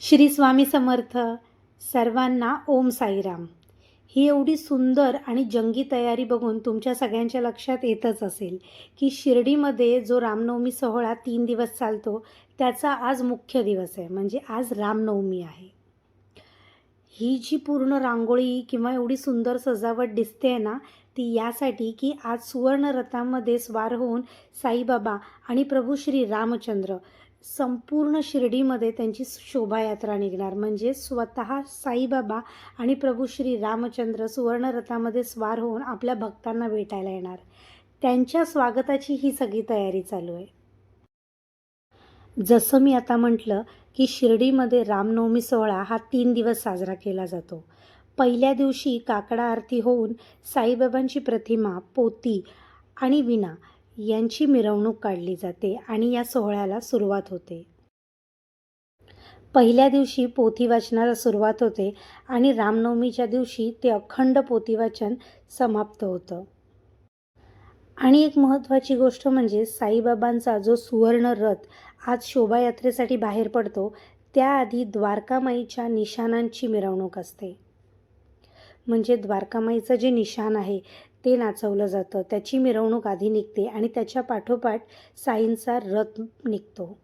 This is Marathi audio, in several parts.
श्री स्वामी समर्थ सर्वांना ओम साईराम. ही एवढी सुंदर आणि जंगी तयारी बघून तुमच्या सगळ्यांच्या लक्षात येतच असेल की शिर्डीमध्ये जो रामनवमी सोहळा तीन दिवस चालतो त्याचा आज मुख्य दिवस आहे. म्हणजे आज रामनवमी आहे. ही जी पूर्ण रांगोळी किंवा एवढी सुंदर सजावट दिसते आहे ना ती यासाठी की आज सुवर्णरथांमध्ये स्वार होऊन साईबाबा आणि प्रभू श्री रामचंद्र संपूर्ण शिर्डीमध्ये त्यांची शोभायात्रा निघणार. म्हणजे स्वतः साईबाबा आणि प्रभू श्री रामचंद्र सुवर्णरथामध्ये स्वार होऊन आपल्या भक्तांना भेटायला येणार. त्यांच्या स्वागताची ही सगळी तयारी चालू आहे. जसं मी आता म्हटलं की शिर्डीमध्ये रामनवमी सोहळा हा तीन दिवस साजरा केला जातो. पहिल्या दिवशी काकडा आरती होऊन साईबाबांची प्रतिमा पोती आणि विणा यांची मिरवणूक काढली जाते आणि या सोहळ्याला सुरुवात होते. पहिल्या दिवशी पोथी वाचनाला सुरुवात होते आणि रामनवमीच्या दिवशी ते अखंड पोथी वाचन समाप्त होतं. आणि एक महत्त्वाची गोष्ट म्हणजे साईबाबांचा जो सुवर्ण रथ आज शोभायात्रेसाठी बाहेर पडतो त्याआधी द्वारकामाईच्या निशाणांची मिरवणूक असते. म्हणजे द्वारकामाईचं जे निशाण आहे ते नाचवलं जातं. त्याची मिरवणूक आधी निघते आणि त्याच्या पाठोपाठ साईंचा रथ निघतो.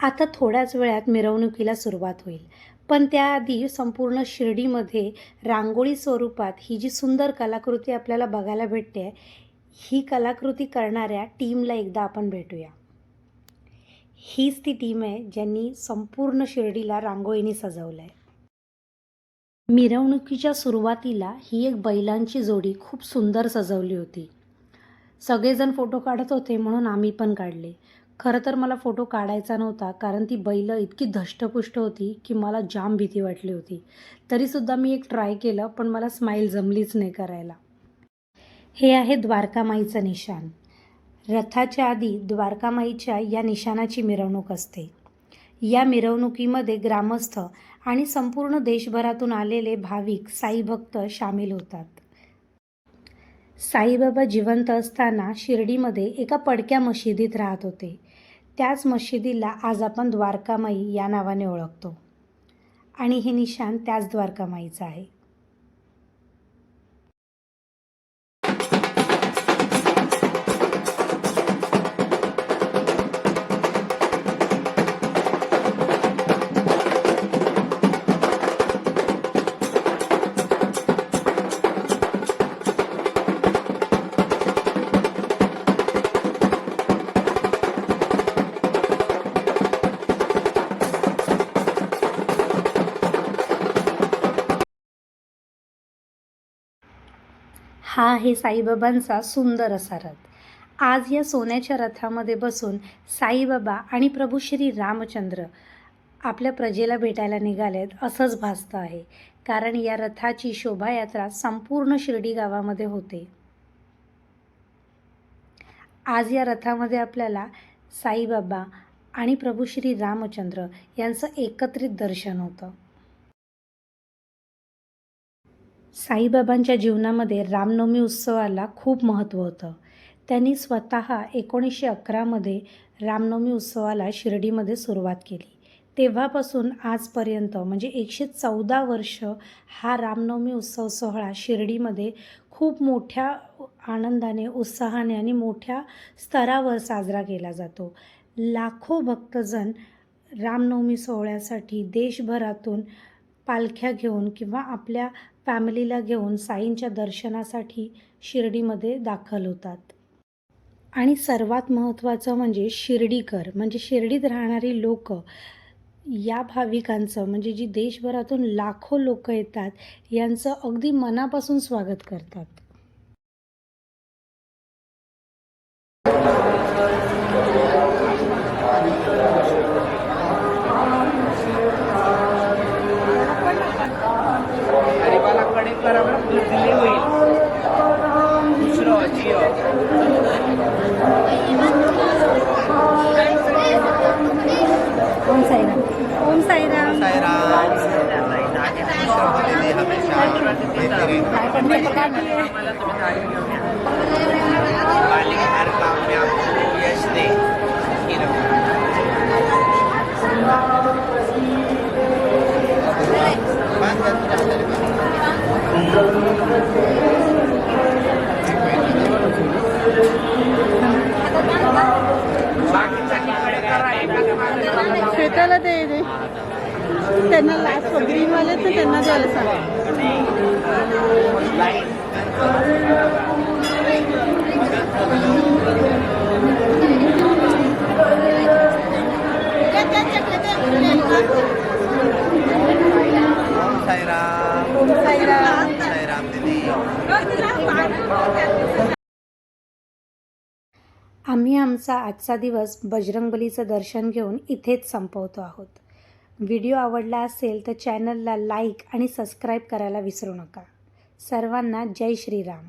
आता थोड्याच वेळात मिरवणुकीला सुरुवात होईल. पण त्याआधी संपूर्ण शिर्डीमध्ये रांगोळी स्वरूपात ही जी सुंदर कलाकृती आपल्याला बघायला भेटते ही कलाकृती करणाऱ्या टीमला एकदा आपण भेटूया. हीच ती टीम आहे ज्यांनी संपूर्ण शिर्डीला रांगोळीने सजवलं आहे मिरवणुकीच्या सुरुवातीला ही एक बैलांची जोडी खूप सुंदर सजवली होती. सगळेजण फोटो काढत होते म्हणून आम्ही पण काढले. खरं तर मला फोटो काढायचा नव्हता कारण ती बैल इतकी धष्टपुष्ट होती की मला जाम भीती वाटली होती. तरीसुद्धा मी एक ट्राय केलं पण मला स्माईल जमलीच नाही करायला. हे आहे द्वारकामाईचं निशाण. रथाच्या आधी द्वारकामाईच्या या निशाणाची मिरवणूक असते. या मिरवणुकीमध्ये ग्रामस्थ आणि संपूर्ण देशभरातून आलेले भाविक साईभक्त सामील होतात. साईबाबा जिवंत असताना शिर्डीमध्ये एका पडक्या मशिदीत राहत होते. त्याच मशिदीला आज आपण द्वारकामाई या नावाने ओळखतो. आणि हे निशाण त्याच द्वारकामाईचं आहे. हा आहे साईबाबांचा सुंदर असा रथ. आज या सोन्याच्या रथामध्ये बसून साईबाबा आणि प्रभू श्री रामचंद्र आपल्या प्रजेला भेटायला निघालेत असंच भासतं आहे. कारण या रथाची शोभायात्रा संपूर्ण शिर्डी गावामध्ये होते. आज या रथामध्ये आपल्याला साईबाबा आणि प्रभू श्री रामचंद्र यांचं एकत्रित दर्शन होतं. साईबाबांच्या जीवनामध्ये रामनवमी उत्सवाला खूप महत्त्व होतं. त्यांनी स्वतः एकोणीसशे अकरामध्ये रामनवमी उत्सवाला शिर्डीमध्ये सुरुवात केली. तेव्हापासून आजपर्यंत म्हणजे एकशे चौदा वर्ष हा रामनवमी उत्सव सोहळा शिर्डीमध्ये खूप मोठ्या आनंदाने उत्साहाने आणि मोठ्या स्तरावर साजरा केला जातो. लाखो भक्तजण रामनवमी सोहळ्यासाठी देशभरातून पालख्या घेऊन किंवा आपल्या फॅमिलीला घेऊन साईंच्या दर्शनासाठी शिर्डीमध्ये दाखल होतात. आणि सर्वात महत्त्वाचं म्हणजे शिर्डीकर म्हणजे शिर्डीत राहणारी लोक या भाविकांचं म्हणजे जी देशभरातून लाखो लोक येतात यांचं अगदी मनापासून स्वागत करतात. ओम साईराम ओम साईराम हर काम में आपको यश दे ही रहो। श्वेताला ते दे त्यांना लास्ट ग्रीन वाले तर त्यांना द्यायला सांग साईराम साईराम. साईराम आम्ही आमचा आजचा दिवस बजरंगबलीचं दर्शन घेऊन इथेच संपवतो आहोत. व्हिडिओ आवडला असेल तर चॅनलला लाईक आणि सबस्क्राईब करायला विसरू नका. सर्वांना जय श्रीराम.